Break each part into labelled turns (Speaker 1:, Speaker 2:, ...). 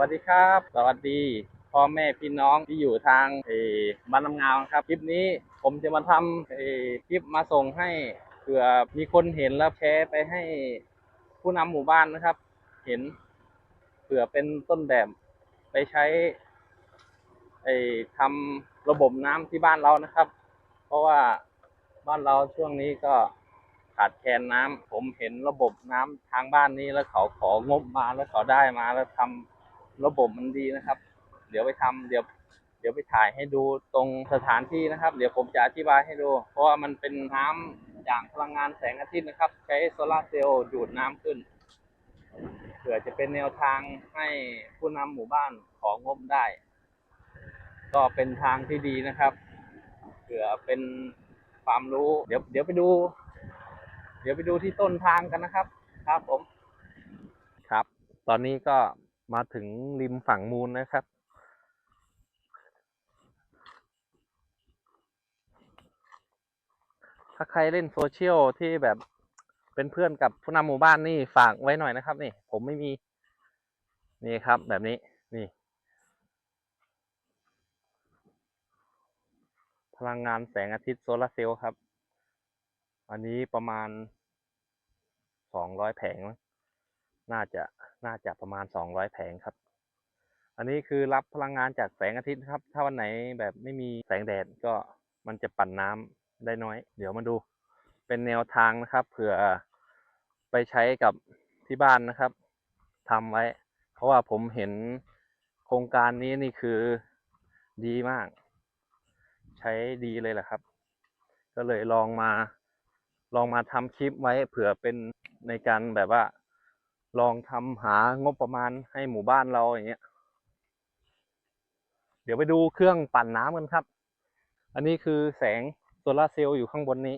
Speaker 1: วัสดีครับ สวัสดีพ่อแม่พี่น้องที่อยู่ทางเอบ้านน้ำงาวครับ คลิปนี้ผมจะมาทำเออคลิปมาส่งให้เผื่อมีคนเห็นแล้วแชร์ไปให้ผู้นำหมู่บ้านนะครับ เห็นเผื่อเป็นต้นแบบไปใช้ไอ้ทำระบบน้ำที่บ้านเรานะครับ เพราะว่าบ้านเราช่วงนี้ก็ขาดแคลนน้ำผมเห็นระบบน้ำทางบ้านนี้แล้วเขาของบมาแล้วเขาได้มาแล้วทำ ระบบมันดีนะครับ เดี๋ยวไปทำเดี๋ยวเดี๋ยวไปถ่ายให้ดูตรงสถานที่นะครับ เดี๋ยวผมจะอธิบายให้ดู เพราะว่ามันเป็นน้ำจากพลังงานแสงอาทิตย์นะครับ ใช้โซลาร์เซลล์ดูดน้ำขึ้นเผื่อจะเป็นแนวทางให้ผู้นำหมู่บ้านของงบได้ ก็เป็นทางที่ดีนะครับเผื่อเป็นความรู้เดี๋ยวเดี๋ยวไปดู เดี๋ยวไปดูที่ต้นทางกันนะครับ ครับผม ครับ ตอนนี้ก็ มาถึงริมฝั่งมูลนะครับ ถ้าใครเล่นโซเชียลที่แบบเป็นเพื่อนกับผู้นำหมู่บ้านนี่ฝากไว้หน่อยนะครับ นี่ ผมไม่มีนี่ครับแบบนี้นี่พลังงานแสงอาทิตย์โซลาร์เซลล์ครับ อันนี้ประมาณสองร้อยแผงมั้ง น่าจะน่าจะประมาณสองร้อยแผงครับ อันนี้คือรับพลังงานจากแสงอาทิตย์ครับ ถ้าวันไหนแบบไม่มีแสงแดดก็มันจะปั่นน้ำได้น้อย เดี๋ยวมาดู เป็นแนวทางนะครับ เผื่อไปใช้กับที่บ้านนะครับทำไว้ เพราะว่าผมเห็นโครงการนี้นี่คือดีมาก ใช้ดีเลยแหละครับ ก็เลยลองมาลองมาทำคลิปไว้เผื่อเป็นในการแบบว่า ลองทำหางบประมาณให้หมู่บ้านเราอย่างเงี้ย เดี๋ยวไปดูเครื่องปั่นน้ำกันครับ อันนี้คือแสงโซลาเซลล์อยู่ข้างบนนี้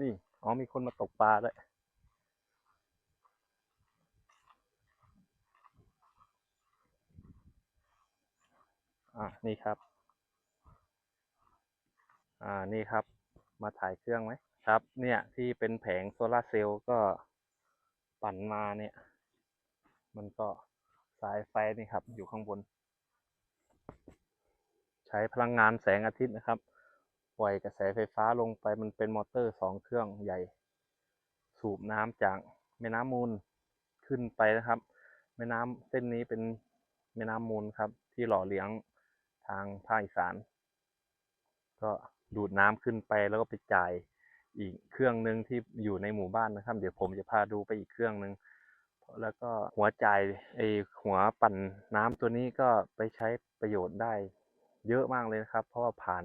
Speaker 1: นี่ อ๋อมีคนมาตกปลาด้วย อ่านี่ครับ อ่านี่ครับ มาถ่ายเครื่องไหมครับ เนี่ยที่เป็นแผงโซลาร์เซลล์ก็ปั่นมาเนี่ย มันก็สายไฟนี่ครับ อยู่ข้างบน ใช้พลังงานแสงอาทิตย์นะครับปล่อยกระแสไฟฟ้าลงไปมันเป็นมอเตอร์สองเครื่องใหญ่ สูบน้ำจากแม่น้ำมูลขึ้นไปนะครับ แม่น้ำเส้นนี้เป็นแม่น้ำมูลครับ ที่หล่อเลี้ยง ทางภาคอีสาน ก็ดูดน้ำขึ้นไปแล้วก็ไปจ่ายอีกเครื่องหนึ่งที่อยู่ในหมู่บ้านนะครับ เดี๋ยวผมจะพาดูไปอีกเครื่องหนึ่งแล้วก็หัวจ่ายไอหัวปั่นน้ำตัวนี้ก็ไปใช้ประโยชน์ได้ เยอะมากเลยนะครับ เพราะว่าผ่าน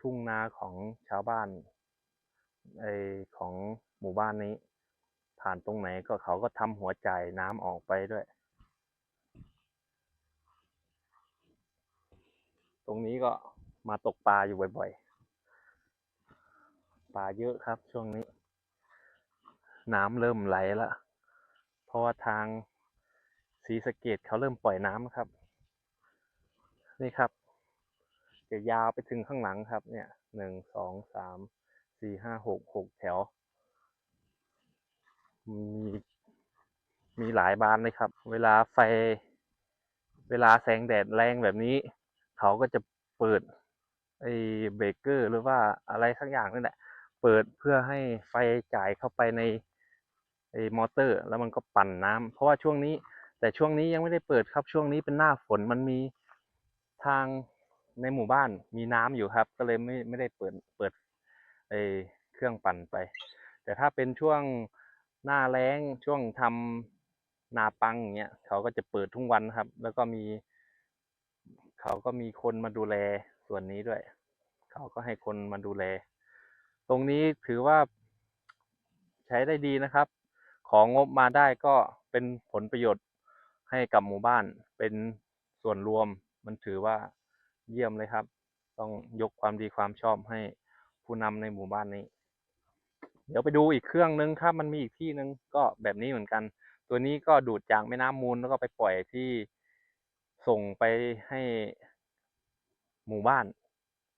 Speaker 1: ทุ่งนาของชาวบ้านไอของหมู่บ้านนี้ ผ่านตรงไหนก็เขาก็ทำหัวจ่ายน้ำออกไปด้วย ตรงนี้ก็มาตกปลาอยู่บ่อยๆ ปลาเยอะครับช่วงนี้ น้ำเริ่มไหลแล้วเพราะว่าทางศรีสเกดเขาเริ่มปล่อยน้ำครับ นี่ครับ จะยาวไปถึงข้างหลังครับ เนี่ยหนึ่งสองสามสี่ห้าหกหกแถว มีมีหลายบานเลยครับ เวลาไฟ เวลาแสงแดดแรงแบบนี้ เขาก็จะเปิดไอ้เบรกเกอร์หรือว่าอะไรสักอย่างนี่แหละ เปิดเพื่อให้ไฟจ่ายเข้าไปในไอ้มอเตอร์ แล้วมันก็ปั่นน้ำเพราะว่าช่วงนี้ แต่ช่วงนี้ยังไม่ได้เปิดครับช่วงนี้เป็นหน้าฝนมันมีทางในหมู่บ้านมีน้ำอยู่ครับ ก็เลยไม่ไม่ได้เปิดเปิดไอ้เครื่องปั่นไป แต่ถ้าเป็นช่วงหน้าแล้งช่วงทำนาปังอย่างเงี้ยเขาก็จะเปิดทุกวันครับ แล้วก็มี เขาก็มีคนมาดูแลส่วนนี้ด้วย เขาก็ให้คนมาดูแล ตรงนี้ถือว่าใช้ได้ดีนะครับ ของงบมาได้ก็เป็นผลประโยชน์ให้กับหมู่บ้าน เป็นส่วนรวม มันถือว่าเยี่ยมเลยครับ ต้องยกความดีความชอบให้ผู้นำในหมู่บ้านนี้ เดี๋ยวไปดูอีกเครื่องนึงครับมันมีอีกที่นึงก็แบบนี้เหมือนกัน ตัวนี้ก็ดูดจากแม่น้ำมูลแล้วก็ไปปล่อยที่ ส่งไปให้หมู่บ้าน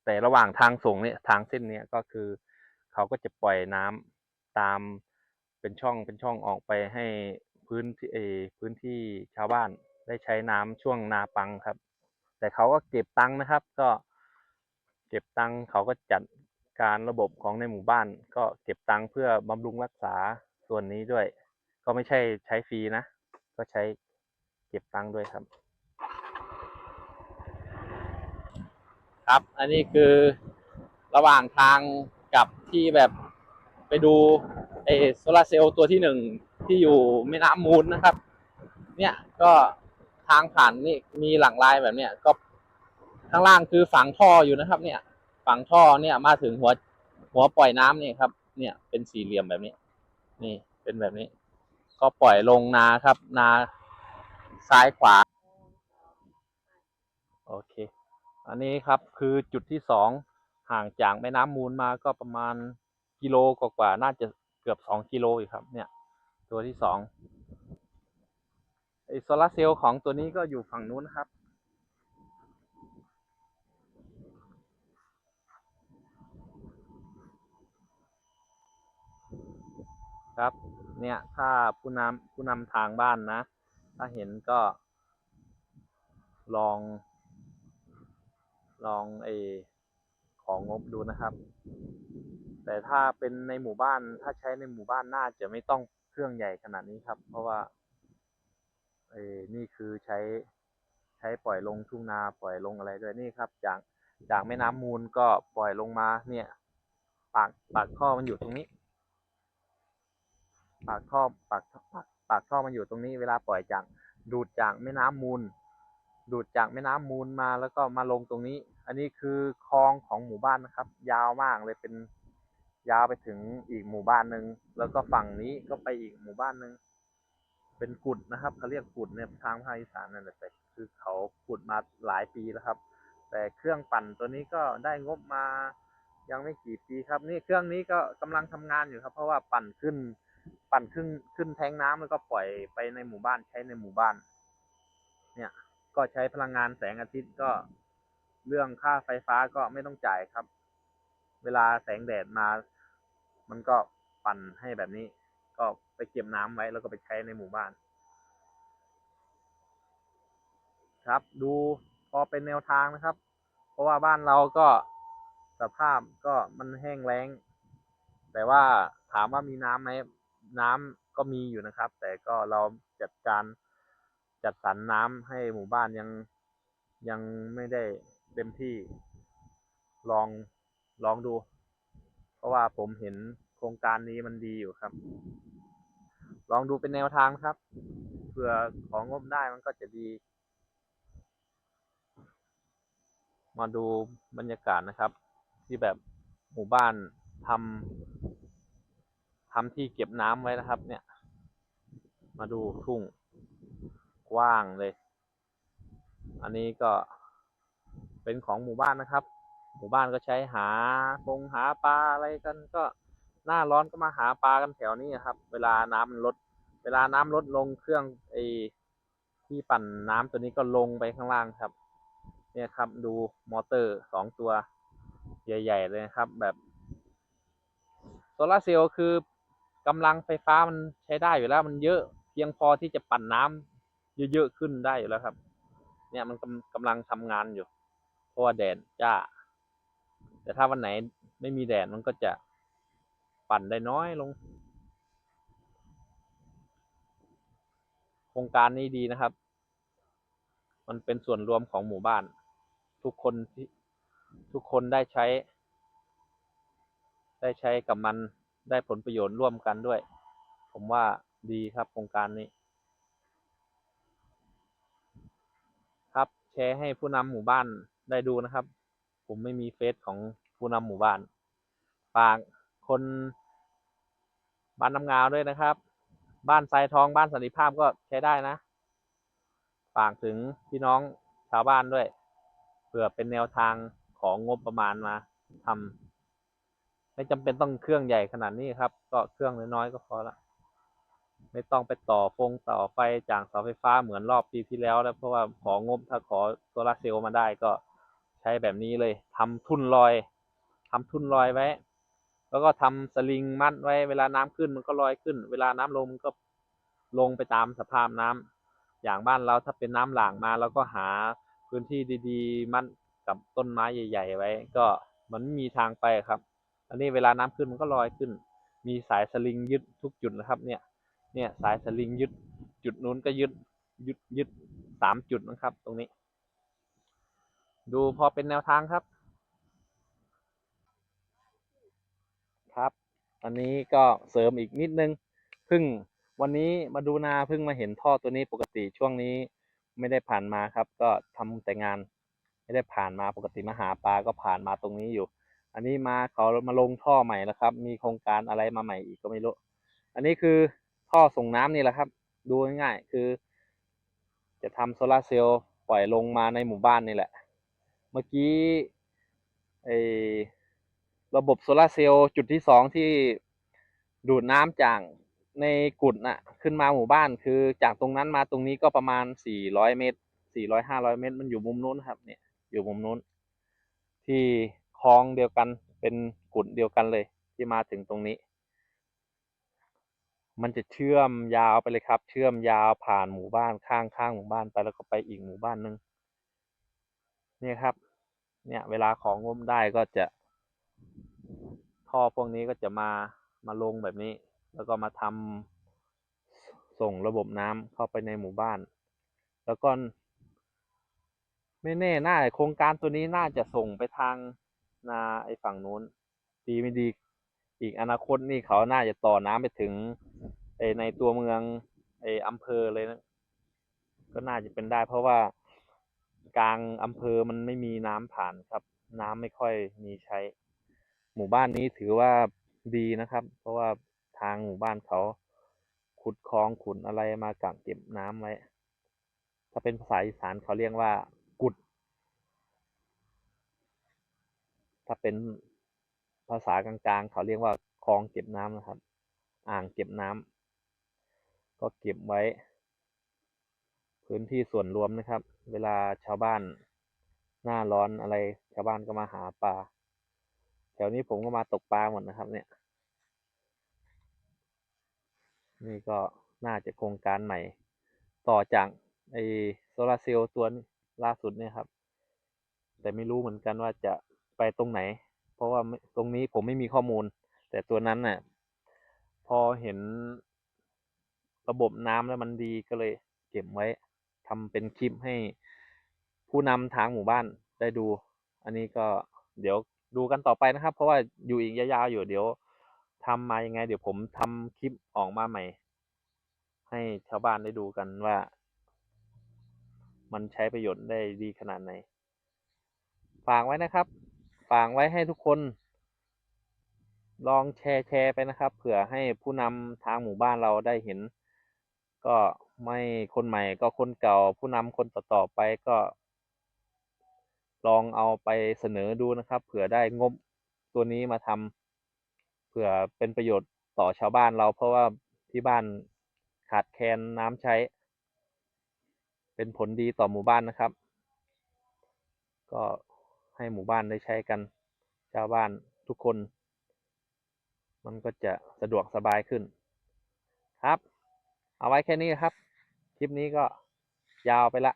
Speaker 1: แต่ระหว่างทางส่งเนี่ยทางเส้นเนี้ยก็คือเขาก็จะปล่อยน้ำตามเป็นช่องเป็นช่องออกไปให้พื้นที่เอพื้นที่ชาวบ้านได้ใช้น้ำช่วงนาปังครับ แต่เขาก็เก็บตังค์นะครับ ก็เก็บตังค์เขาก็จัดการระบบของในหมู่บ้าน ก็เก็บตังค์เพื่อบำรุงรักษาส่วนนี้ด้วย ก็ไม่ใช่ใช้ฟรีนะ ก็ใช้เก็บตังค์ด้วยครับ ครับ อันนี้คือระหว่างทางกับที่แบบไปดูไอโซลาร์เซลล์ตัวที่หนึ่งที่อยู่แม่น้ำมูลนะครับ เนี่ยก็ทางผ่านนี่มีหลังลายแบบเนี้ยก็ข้างล่างคือฝังท่ออยู่นะครับ เนี่ยฝังท่อเนี่ยมาถึงหัวหัวปล่อยน้ำนี่ครับ เนี่ยเป็นสี่เหลี่ยมแบบนี้ นี่เป็นแบบนี้ ก็ปล่อยลงนาครับ นาซ้ายขวา โอเค อันนี้ครับคือจุดที่สองห่างจากแม่น้ำมูลมาก็ประมาณกิโลกว่าๆน่าจะเกือบสองกิโลอยู่ครับ เนี่ย ตัวที่สองไอโซลาเซลล์ของตัวนี้ก็อยู่ฝั่งนู้นครับ ครับ เนี่ยถ้าผู้นำผู้นำทางบ้านนะ ถ้าเห็นก็ลอง ลองไอของงบดูนะครับ แต่ถ้าเป็นในหมู่บ้านถ้าใช้ในหมู่บ้านน่าจะไม่ต้องเครื่องใหญ่ขนาดนี้ครับ เพราะว่าเอนี่คือใช้ใช้ปล่อยลงทุ่งนาปล่อยลงอะไรด้วยนี่ครับ จากจากแม่น้ำมูลก็ปล่อยลงมาเนี่ย ปากปากท่อมันอยู่ตรงนี้ ปากท่อปากปากปากท่อมันอยู่ตรงนี้ เวลาปล่อยจากดูดจากแม่น้ำมูล ดูดจากแม่น้ำมูลมาแล้วก็มาลงตรงนี้ อันนี้คือคลองของหมู่บ้านนะครับ ยาวมากเลยเป็นยาวไปถึงอีกหมู่บ้านหนึ่งแล้วก็ฝั่งนี้ก็ไปอีกหมู่บ้านหนึ่งเป็นกุดนะครับเขาเรียกกุดเนี่ยทางภาคอีสานนั่นแหละแต่คือเขาขุดมาหลายปีแล้วครับ แต่เครื่องปั่นตัวนี้ก็ได้งบมายังไม่กี่ปีครับ นี่เครื่องนี้ก็กำลังทำงานอยู่ครับ เพราะว่าปั่นขึ้น ปั่นขึ้นขึ้นแทงน้ำแล้วก็ปล่อยไปในหมู่บ้านใช้ในหมู่บ้าน เนี่ยก็ใช้พลังงานแสงอาทิตย์ก็ เรื่องค่าไฟฟ้าก็ไม่ต้องจ่ายครับ เวลาแสงแดดมา มันก็ปั่นให้แบบนี้ ก็ไปเก็บน้ำไว้แล้วก็ไปใช้ในหมู่บ้าน ครับ ดูพอเป็นแนวทางนะครับ เพราะว่าบ้านเราก็สภาพก็มันแห้งแล้ง แต่ว่าถามว่ามีน้ำไหมน้ำก็มีอยู่นะครับ แต่ก็เราจัดการจัดสรรน้ำให้หมู่บ้านยังยังไม่ได้ เต็มที่ลองลองดู เพราะว่าผมเห็นโครงการนี้มันดีอยู่ครับ ลองดูเป็นแนวทางครับเผื่อของงบได้มันก็จะดี มาดูบรรยากาศนะครับ ที่แบบหมู่บ้านทำทำที่เก็บน้ำไว้นะครับ เนี่ย มาดูทุ่งกว้างเลย อันนี้ก็ เป็นของหมู่บ้านนะครับ หมู่บ้านก็ใช้หาปงหาปลาอะไรกันก็หน้าร้อนก็มาหาปลากันแถวนี้ครับ เวลาน้ำมันลด เวลาน้ำลดลงเครื่องไอที่ปั่นน้ำตัวนี้ก็ลงไปข้างล่างครับ เนี่ยครับดูมอเตอร์สองตัวใหญ่ ๆ เลยครับ แบบโซลาเซลล์คือกำลังไฟฟ้ามันใช้ได้อยู่แล้ว มันเยอะเพียงพอที่จะปั่นน้ำเยอะๆขึ้นได้อยู่แล้วครับ เนี่ยมันกำกำลังทำงานอยู่ เพราะว่าแดดจ้า แต่ถ้าวันไหนไม่มีแดดมันก็จะปั่นได้น้อยลง โครงการนี้ดีนะครับ มันเป็นส่วนรวมของหมู่บ้าน ทุกคนที่ทุกคนได้ใช้ ได้ใช้กับมันได้ผลประโยชน์ร่วมกันด้วย ผมว่าดีครับโครงการนี้ ครับแชร์ให้ผู้นำหมู่บ้าน ได้ดูนะครับ ผมไม่มีเฟซของผู้นำหมู่บ้านฝากคนบ้านน้ำงาวด้วยนะครับ บ้านทรายทองบ้านสันติภาพก็ใช้ได้นะฝากถึงพี่น้องชาวบ้านด้วยเพื่อเป็นแนวทางของงบประมาณมาทำไม่จำเป็นต้องเครื่องใหญ่ขนาดนี้ครับ ก็เครื่องน้อยๆก็พอละไม่ต้องไปต่อฟงต่อไฟจากเสาไฟฟ้าเหมือนรอบปีที่แล้วแล้วเพราะว่าของงบถ้าขอโซลาเซลล์มาได้ก็ ช้แบบนี้เลยทำทุ่นลอยทำทุ่นลอยไว้ แล้วก็ทำสลิงมัดไว้ เวลาน้ำขึ้นมันก็ลอยขึ้น เวลาน้ำลงมันก็ลงไปตามสภาพน้ำอย่างบ้านเราถ้าเป็นน้ำหลากมาเราก็หาพื้นที่ดีๆ มัดกับต้นไม้ใหญ่ ๆ ไว้ ก็มันม่มีทางไปครับ อันนี้เวลาน้ำขึ้นมันก็ลอยขึ้น มีสายสลิงยึดทุกจุดนะครับ เนี่ย เนี่ยสายสลิงยึดจุดนู้นก็ยึดยึดยึดสามจุดนะครับ ตรงนี้ ดูพอเป็นแนวทางครับ ครับ อันนี้ก็เสริมอีกนิดนึงพึ่งวันนี้มาดูนาเพิ่งมาเห็นท่อตัวนี้ปกติช่วงนี้ไม่ได้ผ่านมาครับ ก็ทำแต่งาน ไม่ได้ผ่านมาปกติมาหาปลาก็ผ่านมาตรงนี้อยู่ อันนี้มาเขามาลงท่อใหม่แล้วครับ มีโครงการอะไรมาใหม่อีกก็ไม่รู้ อันนี้คือท่อส่งน้ำนี่แหละครับ ดูง่ายๆคือ จะทำโซลาร์เซลล์ปล่อยลงมาในหมู่บ้านนี่แหละ เมื่อกี้ไอระบบโซลาร์เซลล์จุดที่สองที่ดูดน้ำจากในกุดน่ะ ขึ้นมาหมู่บ้านคือจากตรงนั้นมาตรงนี้ก็ประมาณสี่ร้อยเมตรสี่ร้อยห้าร้อยเมตร มันอยู่มุมนู้นครับ เนี่ย อยู่มุมนู้น ที่คลองเดียวกันเป็นกุดเดียวกันเลย ที่มาถึงตรงนี้ มันจะเชื่อมยาวไปเลยครับ เชื่อมยาวผ่านหมู่บ้านข้างข้างหมู่บ้านไปแล้วก็ไปอีกหมู่บ้านหนึง เนี่ยครับ เนี่ยเวลาของงมได้ก็จะท่อพวกนี้ก็จะมามาลงแบบนี้ แล้วก็มาทำส่งระบบน้ำเข้าไปในหมู่บ้าน แล้วก็ไม่แน่น่าโครงการตัวนี้น่าจะส่งไปทางนาไอ้ฝั่งนู้น ดีไม่ดีอีกอนาคตนี่เขาน่าจะต่อน้ำไปถึงในตัวเมืองไอ้อำเภอเลยนะก็น่าจะเป็นได้เพราะว่า กลางอำเภอมันไม่มีน้ำผ่านครับ น้ำไม่ค่อยมีใช้ หมู่บ้านนี้ถือว่าดีนะครับ เพราะว่าทางหมู่บ้านเขาขุดคลองขุดอะไรมากักเก็บน้ำไว้ ถ้าเป็นภาษาอีสานเขาเรียกว่า กุด ถ้าเป็นภาษากลางๆ เขาเรียกว่าคลองเก็บน้ำนะครับ อ่างเก็บน้ำก็เก็บไว้ พื้นที่ส่วนรวมนะครับ เวลาชาวบ้านหน้าร้อนอะไร ชาวบ้านก็มาหาปลาแถวนี้ผมก็มาตกปลาหมดนะครับ เนี่ย นี่ก็น่าจะโครงการใหม่ ต่อจากไอโซลาเซลล์ตัวล่าสุดเนี่ยครับ แต่ไม่รู้เหมือนกันว่าจะไปตรงไหน เพราะว่าตรงนี้ผมไม่มีข้อมูล แต่ตัวนั้นน่ะ พอเห็นระบบน้ำแล้วมันดีก็เลยเก็บไว้ ทำเป็นคลิปให้ผู้นำทางหมู่บ้านได้ดู อันนี้ก็เดี๋ยวดูกันต่อไปนะครับ เพราะว่าอยู่อีกยาวๆอยู่เดี๋ยวทำมายังไง เดี๋ยวผมทำคลิปออกมาใหม่ ให้ชาวบ้านได้ดูกันว่า มันใช้ประโยชน์ได้ดีขนาดไหนฝากไว้นะครับฝากไว้ให้ทุกคน ลองแชร์แชร์ไปนะครับ เผื่อให้ผู้นำทางหมู่บ้านเราได้เห็น ก็ ไม่คนใหม่ก็คนเก่าผู้นำคนต่อๆไปก็ ลองเอาไปเสนอดูนะครับ เผื่อได้งบตัวนี้มาทำเผื่อเป็นประโยชน์ต่อชาวบ้านเรา เพราะว่าที่บ้านขาดแคลนน้ำใช้ เป็นผลดีต่อหมู่บ้านนะครับ ก็ให้หมู่บ้านได้ใช้กันชาวบ้านทุกคน มันก็จะสะดวกสบายขึ้นครับ เอาไว้แค่นี้ครับ คลิปนี้ก็ยาวไปละ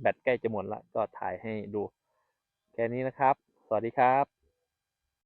Speaker 1: แบตใกล้จะหมดละก็ถ่ายให้ดู แค่นี้นะครับ สวัสดีครับ